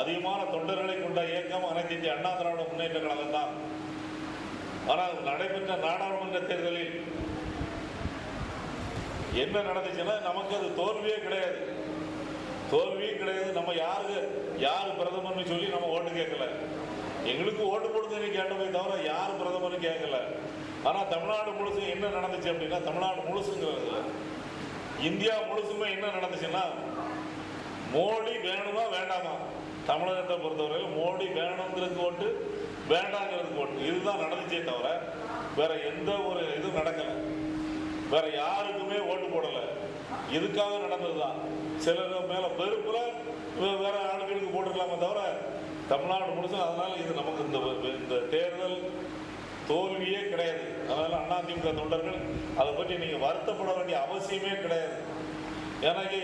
அதிகமான தொண்டர்களை கொண்ட இயக்கம் அனைத்து இந்திய அண்ணா திராவிட முன்னேற்ற கழகம் தான் ஆனால் நடைபெற்ற நாடாளுமன்ற தேர்தலில் என்ன நடந்துச்சுன்னா நமக்கு அது தோல்வியே கிடையாது. தோல்வியே கிடையாது. நம்ம யாருக்கு யார் பிரதமர்னு சொல்லி நம்ம ஓட்டு கேட்கல. எங்களுக்கு ஓட்டு போடுங்கன்னு கேட்டமே தவிர யார் பிரதமர்னு கேட்கல. ஆனால் தமிழ்நாடு முழுசு என்ன நடந்துச்சு அப்படின்னா தமிழ்நாடு முழுசுங்கிறது இந்தியா முழுசுமே என்ன நடந்துச்சுன்னா மோடி வேணுமா வேண்டாமா? தமிழகத்தை பொறுத்தவரையில் மோடி வேணுங்கிறதுக்கு ஓட்டு வேண்டாங்கிறதுக்கு ஓட்டு. இதுதான் நடந்துச்சே தவிர வேற எந்த ஒரு இதுவும் நடக்கலை. வேற யாருக்குமே ஓட்டு போடலை. இதுக்காக நடந்ததுதான். சிலர் மேல வெறுப்புல வேற ஆளுகளுக்கு போட்டுக்கலாமே தவிர தமிழ்நாடு முடிச்சு அதனால இது நமக்கு இந்த இந்த தேர்தல் தோல்வியே கிடையாது. அதனால அதிமுக தொண்டர்கள் அதை பற்றி நீங்க வருத்தப்பட வேண்டிய அவசியமே கிடையாது. எனக்கு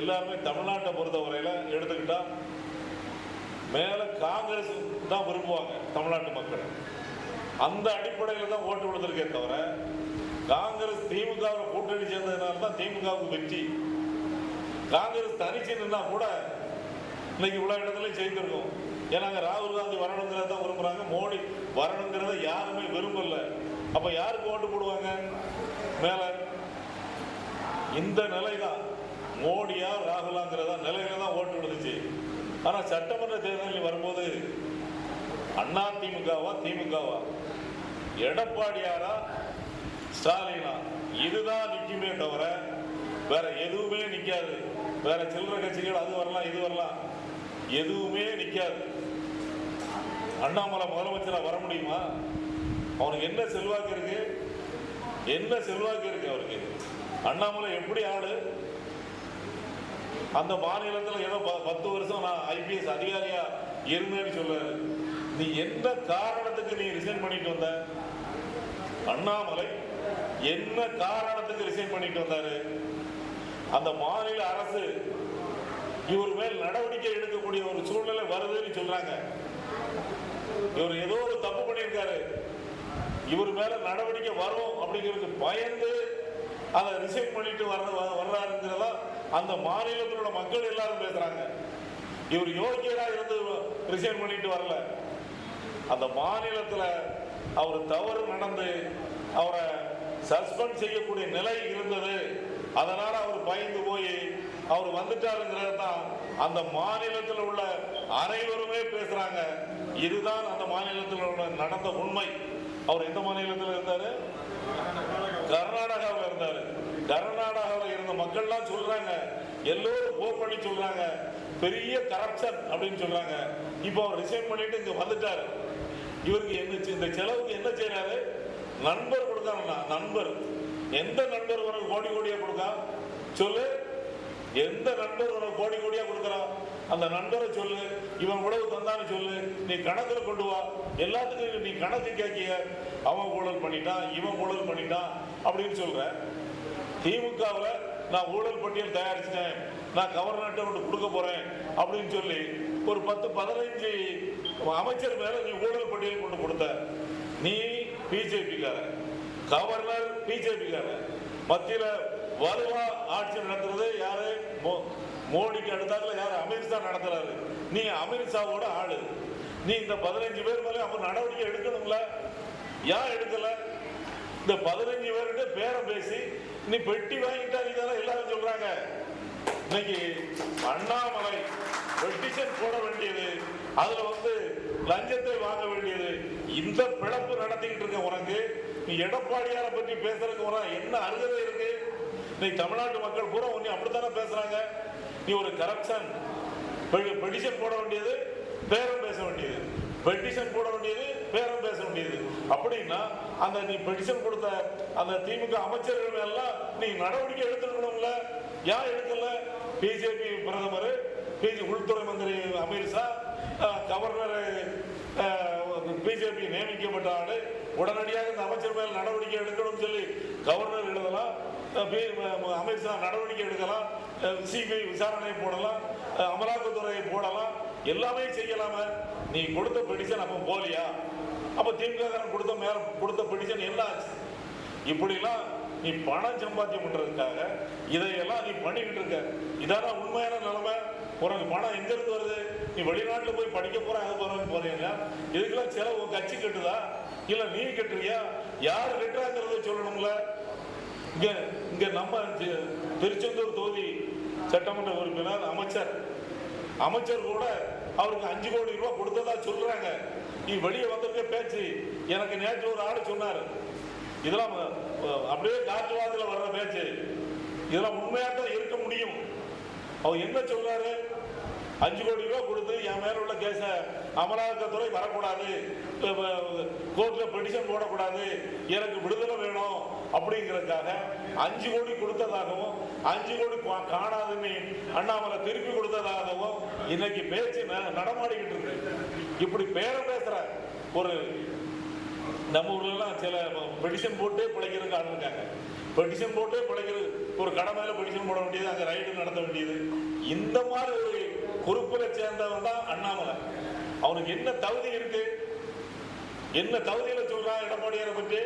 எல்லாருமே தமிழ்நாட்டை பொறுத்தவரையில எடுத்துக்கிட்டா மேலே காங்கிரஸ் தான் விரும்புவாங்க தமிழ்நாட்டு மக்கள். அந்த அடிப்படையில் தான் ஓட்டு விழுந்திருக்கே தவிர காங்கிரஸ் திமுகவில் கூட்டணி சேர்ந்ததுனால தான் திமுகவுக்கு வெற்றி. காங்கிரஸ் தனிச்சு நின்னா கூட இன்னைக்கு இவ்வளோ இடத்துல ஜெயித்திருக்கோம். ஏன்னா ராகுல் காந்தி வரணுங்கிறத தான் விரும்புகிறாங்க மோடி வரணுங்கிறத யாருமே விரும்பல. அப்போ யாருக்கு ஓட்டு போடுவாங்க? மேலே. இந்த நிலை தான் மோடியா ராகுலாங்கிறதா நிலையில தான் ஓட்டு விழுந்துச்சு. ஆனால் சட்டமன்ற தேர்தலில் வரும்போது அண்ணா திமுகவா திமுகவா? எடப்பாடியாரா ஸ்டாலினா? இதுதான் நிற்குமே தவிர வேற எதுவுமே நிற்காது வேற சில்லறை கட்சிகள் அது வரலாம் இது வரலாம். எதுவுமே நிற்காது அண்ணாமலை முதலமைச்சராக வர முடியுமா? அவனுக்கு என்ன செல்வாக்கு இருக்கு? என்ன செல்வாக்கு இருக்கு அவருக்கு? அண்ணாமலை எப்படி ஆளு? அந்த மாநிலத்தில் ஏதோ ப- பத்து வருஷம் நான் ஐபிஎஸ் அதிகாரியா இருந்தேன்னு சொல்ல. நீ என்ன காரணத்துக்கு நீ ரிசைன் பண்ணிட்டு வந்த? அண்ணாமலை என்ன காரணத்துக்கு ரிசைன் பண்ணிட்டு வந்தாரு? அந்த மாநில அரசு இவர் மேல் நடவடிக்கை எடுக்கக்கூடிய ஒரு சூழ்நிலை வருதுன்னு சொல்றாங்க. இவர் ஏதோ ஒரு தப்பு பண்ணியிருக்காரு. இவர் மேல நடவடிக்கை வரும் அப்படிங்கிறதுக்கு பயந்து அதை ரிசைன் பண்ணிட்டு வர்ற வர்றாருங்கிறதா அந்த மாநிலத்தில் உள்ள மக்கள் எல்லாரும் பேசுறாங்க. இவர் யோகியரா இருந்து ரிசைன் பண்ணிட்டு வரல. அந்த மாநிலத்தில் அவர் தவறு நடந்து அவரை சஸ்பெண்ட் செய்யக்கூடிய நிலை இருந்தது. அதனால அவர் பயந்து போய் அவர் வந்துட்டாருங்கிறது தான் அந்த மாநிலத்தில் உள்ள அனைவருமே பேசுறாங்க. இதுதான் அந்த மாநிலத்தில் உள்ள நடந்த உண்மை. அவர் எந்த மாநிலத்தில் இருந்தாரு? கர்நாடகாவில் இருந்தாரு. மக்கள்லாம் சொல்றாங்க. எல்லோரும் போர் பண்ணி சொல்றாங்க. பெரிய கரப்ஷன் அப்படின்னு சொல்றாங்க. இப்போ அவர் ரிசைன் பண்ணிட்டு இங்க வந்துட்டாரு. இவருக்கு என்ன இந்த செலவுக்கு என்ன செய்யறாரு நண்பர் கொடுக்காருண்ணா நண்பர். எந்த நண்பர் உனக்கு கோடி கோடியா கொடுக்கா? சொல்லு. எந்த நண்பர் உனக்கு கோடி கோடியா கொடுக்குறான் அந்த நண்பரை சொல்லு. இவன் உழவு தந்தான்னு சொல்லு. நீ கணக்கில் கொண்டு வா. எல்லாத்துக்கும் நீ கணக்கு கேட்கிய அவன் ஊழல் பண்ணிட்டான் இவன் ஊழல் பண்ணிட்டான் அப்படின்னு சொல்ற. திமுகவில் நான் ஊழல் பட்டியல் தயாரிச்சிட்டேன். நான் கவர்னர்கிட்ட ஒன்று கொடுக்க போறேன் அப்படின்னு சொல்லி ஒரு பத்து பதினைஞ்சு அமைச்சர் மேல நீ ஊழல் பட்டியல் கொண்டு கொடுத்த. நீ பிஜேபிக்கார கவர்னர் பிஜேபிக்கார மத்தியில வலுவா ஆட்சி நடத்துறது யாரு? மோ- மோடிக்கு அடுத்தாப்புல யாரு? அமித்ஷா நடத்துறாரு. நீ அமித்ஷாவோட ஆளு. நீ இந்த பதினஞ்சு பேர் மேலே அப்ப நடவடிக்கை எடுக்கணும்ல? ஏன் எடுக்கலை? இந்த பதினஞ்சு பேர்கிட்ட பேரம் பேசி நீ பெட்டி வாங்கிட்டா நீ தானே எல்லாரும் சொல்றாங்க. இன்னைக்கு அண்ணாமலை பெட்டிஷன் போட வேண்டியது அதுல வந்து லஞ்சத்தை வாங்க வேண்டியது. இந்த பிழப்பு நடத்திக்கிட்டு இருக்க உனக்கு நீ எடப்பாடியாரை பற்றி பேசுறதுக்கு உனக்கு என்ன அருகதை இருக்கு? நீ தமிழ்நாட்டு மக்கள் பூரா உன்னை அப்படித்தானே பேசுறாங்க? நீ ஒரு கரப்ஷன் பெடிஷன் போட வேண்டியது பேரம் பேச வேண்டியது. பெட்டிஷன் போட வேண்டியது பேரம் பேச வேண்டியது அப்படின்னா அந்த நீ பெட்டிஷன் கொடுத்த அந்த திமுக அமைச்சர்கள் எல்லாம் நீ நடவடிக்கை எடுத்துக்கணும்ல ஏன் எடுக்கல? பிஜேபி பிரதமர் பிஜே உள்துறை மந்திரி அமித்ஷா கவர்னர் பிஜேபி நியமிக்கப்பட்ட ஆளு. உடனடியாக இந்த அமைச்சர் மேல் நடவடிக்கை எடுக்கணும்னு சொல்லி கவர்னர் எழுதலாம். பி- அமித்ஷா நடவடிக்கை எடுக்கலாம். சிபிஐ விசாரணை போடலாம். அமலாக்கத்துறையை போடலாம். எல்லாமே செய்யலாம? நீ கொடுத்த பெடிஷன் அப்போ போலியா? அப்ப திமுக கொடுத்த மேல கொடுத்த பெடிஷன் என்ன ஆச்சு? இப்படிலாம் நீ பணம் சம்பாத்தியம் பண்றதுக்காக இதையெல்லாம் நீ பண்ணிக்கிட்டு இருக்க. இதான உண்மையான நிலைமை. உனக்கு பணம் எங்க இருந்து வருது? நீ வெளிநாட்டுல போய் படிக்க போற அது போறேன்னு போறீங்க இதுக்கெல்லாம் செலவு உன் கட்சி கட்டுதா? இல்ல நீ கட்டுறியா? யார் கட்டுறாங்கிறத சொல்லணும்ல? இங்க இங்க நம்ம தி- திருச்செந்தூர் தொகுதி சட்டமன்ற உறுப்பினர் அமைச்சர். அமைச்சர் கூட அவருக்கு அஞ்சு கோடி ரூபாய் கொடுத்ததா சொல்றாங்க. நீ வெளியே வந்திருக்க பேச்சு எனக்கு நேற்று ஒரு ஆள் சொன்னார். இதெல்லாம் அப்படியே காற்றுவாதில் வர்ற பேச்சு. இதெல்லாம் உண்மையாக தான் இருக்க முடியும். அவர் என்ன சொல்றாரு? அஞ்சு கோடி ரூபாய் கொடுத்து என் மேல உள்ள கேஸ அமலாக்கத்துறை வரக்கூடாது. கோர்ட்ல பெட்டிஷன் போடக்கூடாது. எனக்கு விடுதலை வேணும். அப்படிங்கிறதுக்காக அஞ்சு கோடி கொடுத்ததாகவும் அஞ்சு கோடி கா- காணாதுன்னு அண்ணாமலை திருப்பி கொடுத்ததாகவும் இன்னைக்கு பேச்சு நடமாடிக்கிட்டு இருக்கு. இப்படி பேர பேசுற ஒரு நம்ம ஊர்லலாம் சில பெடிஷன் போட்டே பிழைக்கிறதுக்கு ஆள் பெடிஷன் போட்டே பிழைக்கிறது ஒரு கடை மேல பெடிஷன் போட வேண்டியது அங்கே ரைடு நடத்த வேண்டியது. இந்த மாதிரி ஒரு குறுப்புல சேர்ந்தவன் தான் அண்ணாமலை. அவனுக்கு என்ன தகுதி இருக்கு? என்ன தகுதியில சொல்றான் எடப்பாடியாரை பற்றி?